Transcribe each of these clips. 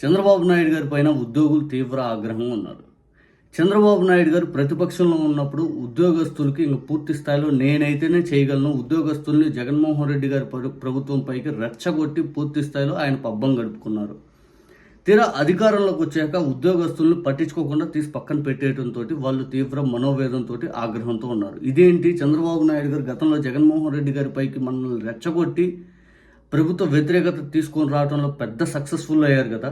చంద్రబాబు నాయుడు గారి పైన ఉద్యోగులు తీవ్ర ఆగ్రహంగా ఉన్నారు. చంద్రబాబు నాయుడు గారు ప్రతిపక్షంలో ఉన్నప్పుడు ఉద్యోగస్తులకి ఇంక పూర్తి స్థాయిలో నేనైతేనే చేయగలను. ఉద్యోగస్తుల్ని జగన్మోహన్ రెడ్డి గారి ప్రభుత్వం పైకి రెచ్చగొట్టి పూర్తి స్థాయిలో ఆయన పబ్బం గడుపుకున్నారు. తీరా అధికారంలోకి వచ్చాక ఉద్యోగస్తులను పట్టించుకోకుండా తీసి పక్కన పెట్టేయడంతో వాళ్ళు తీవ్ర మనోవేదంతో ఆగ్రహంతో ఉన్నారు. ఇదేంటి? చంద్రబాబు నాయుడు గారు గతంలో జగన్మోహన్ రెడ్డి గారి పైకి మనల్ని రెచ్చగొట్టి ప్రభుత్వ వ్యతిరేకత తీసుకొని రావడంలో పెద్ద సక్సెస్ఫుల్ అయ్యారు కదా.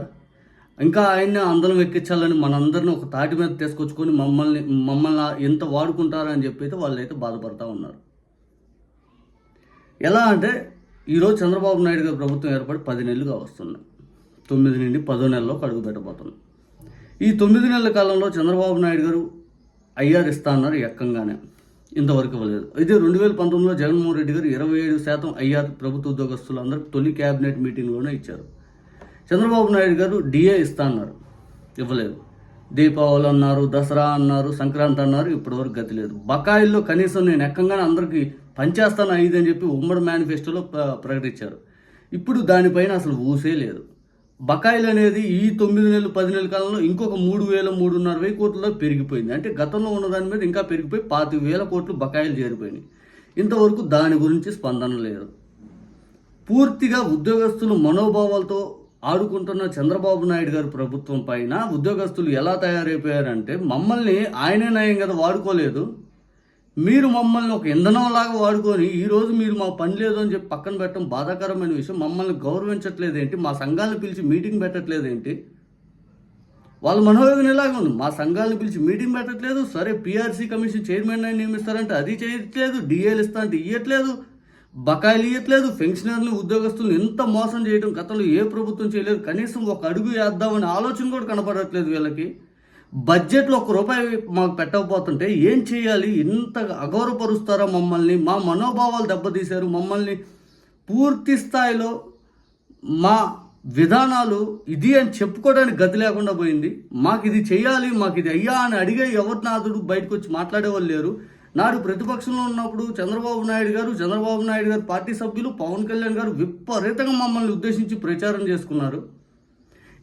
ఇంకా ఆయన్ని అందరం ఎక్కించాలని మనందరిని ఒక తాటి మీద తీసుకొచ్చుకొని మమ్మల్ని మమ్మల్ని ఎంత వాడుకుంటారని చెప్పి అయితే వాళ్ళైతే బాధపడతా ఉన్నారు. ఎలా అంటే ఈరోజు చంద్రబాబు నాయుడు గారి ప్రభుత్వం ఏర్పడి పది నెలలుగా వస్తున్నాయి తొమ్మిది నుండి పదో నెలలో అడుగు పెట్టబోతుంది. ఈ తొమ్మిది నెలల కాలంలో చంద్రబాబు నాయుడు గారు ఐఆర్ ఇస్తా అన్నారు ఎక్కంగానే. ఇంతవరకు ఇవ్వలేదు. అయితే రెండు వేల పంతొమ్మిదిలో జగన్మోహన్ రెడ్డి గారు ఇరవై ఏడు శాతం ఐఆర్ ప్రభుత్వ ఉద్యోగస్తులందరూ తొలి క్యాబినెట్ మీటింగ్లోనే ఇచ్చారు. చంద్రబాబు నాయుడు గారు డిఏ ఇస్తా అన్నారు ఇవ్వలేదు. దీపావళి అన్నారు దసరా అన్నారు సంక్రాంతి అన్నారు ఇప్పటివరకు గతి లేదు. బకాయిల్లో కనీసం నేను ఎక్కంగానే అందరికీ పనిచేస్తాను ఐదు అని చెప్పి ఉమ్మడి మేనిఫెస్టోలో ప్రకటించారు. ఇప్పుడు దానిపైన అసలు ఊసే లేదు. బకాయిలు అనేది ఈ తొమ్మిది నెలలు పది నెలల కాలంలో ఇంకొక మూడు వేల మూడున్నర వెయ్యి కోట్లలో పెరిగిపోయింది. అంటే గతంలో ఉన్న దాని మీద ఇంకా పెరిగిపోయి పాతి వేల కోట్లు బకాయిలు చేరిపోయినాయి. ఇంతవరకు దాని గురించి స్పందన లేదు. పూర్తిగా ఉద్యోగస్తులు మనోభావాలతో ఆడుకుంటున్న చంద్రబాబు నాయుడు గారి ప్రభుత్వం పైన ఉద్యోగస్తులు ఎలా తయారైపోయారంటే మమ్మల్ని ఆయనే నయం కదా వాడుకోలేదు. మీరు మమ్మల్ని ఒక ఇంధనంలాగా వాడుకొని ఈరోజు మీరు మా పని లేదు అని చెప్పి పక్కన పెట్టడం బాధాకరమైన విషయం. మమ్మల్ని గౌరవించట్లేదు ఏంటి మా సంఘాలను పిలిచి మీటింగ్ పెట్టట్లేదు ఏంటి వాళ్ళ మనోవేదన ఇలాగే ఉంది? మా సంఘాలను పిలిచి మీటింగ్ పెట్టట్లేదు. సరే పిఆర్సీ కమిషన్ చైర్మన్ అని నియమిస్తారంటే అది చేయట్లేదు. డిఏలు ఇస్తా అంటే ఇవ్వట్లేదు బకాయిలు ఇవ్వట్లేదు పెన్షనర్లు ఉద్యోగస్తులను ఎంత మోసం చేయడం గతంలో ఏ ప్రభుత్వం చేయలేదు. కనీసం ఒక అడుగు వేద్దామనే ఆలోచన కూడా కనపడట్లేదు వీళ్ళకి. బడ్జెట్లో ఒక రూపాయి మాకు పెట్టకపోతుంటే ఏం చేయాలి? ఇంత అగౌరవపరుస్తారా మమ్మల్ని? మా మనోభావాలు దెబ్బతీశారు. మమ్మల్ని పూర్తి స్థాయిలో మా విధానాలు ఇది అని చెప్పుకోవడానికి గతి లేకుండా పోయింది. మాకు ఇది చేయాలి మాకు ఇది అయ్యా అని అడిగే ఎవరినాథుడు బయటకు వచ్చి మాట్లాడేవాళ్ళు లేరు. నాడు ప్రతిపక్షంలో ఉన్నప్పుడు చంద్రబాబు నాయుడు గారు చంద్రబాబు నాయుడు గారు పార్టీ సభ్యులు పవన్ కళ్యాణ్ గారు విపరీతంగా మమ్మల్ని ఉద్దేశించి ప్రచారం చేసుకున్నారు.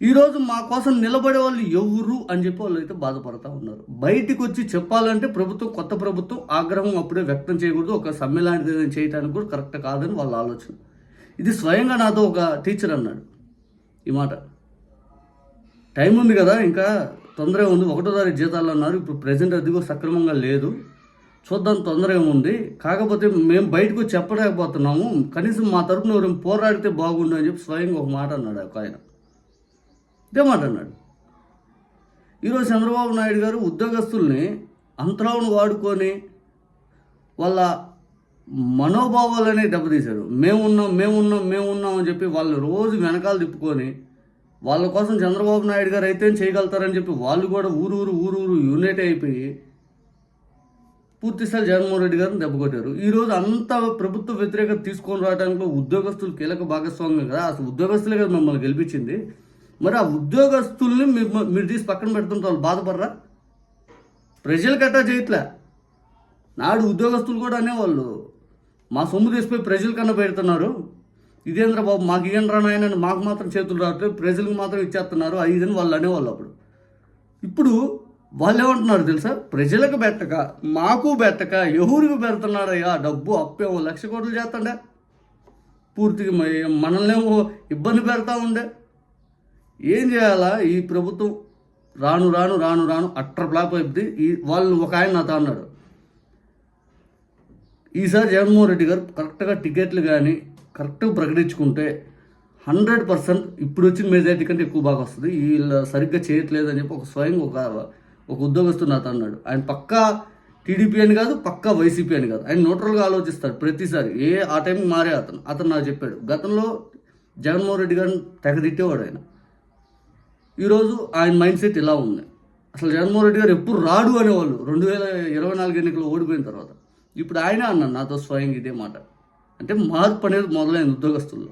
ఈరోజు మా కోసం నిలబడే వాళ్ళు ఎవరు అని చెప్పి వాళ్ళు అయితే బాధపడతా ఉన్నారు. బయటికి వచ్చి చెప్పాలంటే ప్రభుత్వం కొత్త ప్రభుత్వం ఆగ్రహం అప్పుడే వ్యక్తం చేయకూడదు. ఒక సమ్మె లాంటిది చేయడానికి కూడా కరెక్ట్ కాదని వాళ్ళ ఆలోచన. ఇది స్వయంగా నాతో ఒక టీచర్ అన్నాడు ఈ మాట. టైం ఉంది కదా ఇంకా తొందర ఉంది. ఒకటో తారీఖు జీతాలు అన్నారు. ఇప్పుడు ప్రజెంట్ అదిగో సక్రమంగా లేదు. చూద్దాం తొందర ఏముంది కాకపోతే మేము బయటకు చెప్పలేకపోతున్నాము. కనీసం మా తరపున ఎవరైనా పోరాడితే బాగుండు అని చెప్పి స్వయంగా ఒక మాట అన్నాడు ఒక ఆయన. ఇదే మాట అన్నాడు. ఈరోజు చంద్రబాబు నాయుడు గారు ఉద్యోగస్తుల్ని అంతరావును వాడుకొని వాళ్ళ మనోభావాలనే దెబ్బతీశారు. మేమున్నాం మేమున్నాం మేమున్నాం అని చెప్పి వాళ్ళు రోజు వెనకాల తిప్పుకొని వాళ్ళ కోసం చంద్రబాబు నాయుడు గారు అయితే చేయగలుగుతారని చెప్పి వాళ్ళు కూడా ఊరు ఊరు ఊరు ఊరు యూనిట్ అయిపోయి పూర్తిస్థాయి జగన్మోహన్ రెడ్డి గారిని దెబ్బకొట్టారు. ఈరోజు అంత ప్రభుత్వ వ్యతిరేకత తీసుకొని రావడానికి ఉద్యోగస్తులు కీలక భాగస్వామ్యం కదా. అసలు ఉద్యోగస్తులే కదా మిమ్మల్ని గెలిపించింది. మరి ఆ ఉద్యోగస్తుల్ని మీ- మీరు తీసి పక్కన పెడుతుంటే వాళ్ళు బాధపడరా? ప్రజలు కట్టా చేయట్లే. నాడు ఉద్యోగస్తులు కూడా అనేవాళ్ళు మా సొమ్ము తీసిపోయి ప్రజల కన్నా పెడుతున్నారు. ఇదేంద్ర బాబు మాకు ఇయ్యండి రా నాయన మాకు మాత్రం చేతులు రావట్లేదు ప్రజలకు మాత్రం ఇచ్చేస్తున్నారు. అది ఇదని వాళ్ళు అనేవాళ్ళు అప్పుడు. ఇప్పుడు వాళ్ళు ఏమంటున్నారు తెలుసా? ప్రజలకు పెట్టక మాకు పెట్టక ఎవరికి పెడుతున్నారయ్యా? డబ్బు అప్పేమో లక్ష కోట్లు చేస్తాండే. పూర్తిగా మనల్నేమో ఇబ్బంది పెడతా ఉండే. ఏం చేయాలా? ఈ ప్రభుత్వం రాను రాను రాను రాను అట్టర్ ఫ్లాప్ అయిపోద్ది. ఈ వాళ్ళు ఒక ఆయన నాతో అన్నాడు ఈసారి జగన్మోహన్ రెడ్డి గారు కరెక్ట్గా టికెట్లు కానీ కరెక్ట్గా ప్రకటించుకుంటే హండ్రెడ్ పర్సెంట్ ఇప్పుడు వచ్చిన మెజారిటీ కంటే ఎక్కువ బాగా వస్తుంది. వీళ్ళు సరిగ్గా చేయట్లేదు అని చెప్పి ఒక స్వయం ఒక ఒక ఉద్యోగస్తుడు నాతో అన్నాడు. ఆయన పక్కా టీడీపీ అని కాదు పక్కా వైసీపీ అని కాదు. ఆయన న్యూట్రల్గా ఆలోచిస్తాడు ప్రతిసారి. ఏ ఆ టైంకి మారే అతను. అతను నాకు చెప్పాడు. గతంలో జగన్మోహన్ రెడ్డి గారిని తెగదిట్టేవాడు ఆయన. ఈరోజు ఆయన మైండ్ సెట్ ఇలా ఉంది. అసలు జగన్మోహన్ రెడ్డి గారు ఎప్పుడు రాడు అనేవాళ్ళు. రెండు వేల ఇరవై నాలుగు ఎన్నికలు ఓడిపోయిన తర్వాత. ఇప్పుడు ఆయన అన్నాను నాతో స్వయంగా ఇదే మాట. అంటే మార్పు అనేది మొదలైంది ఉద్యోగస్తుల్లో.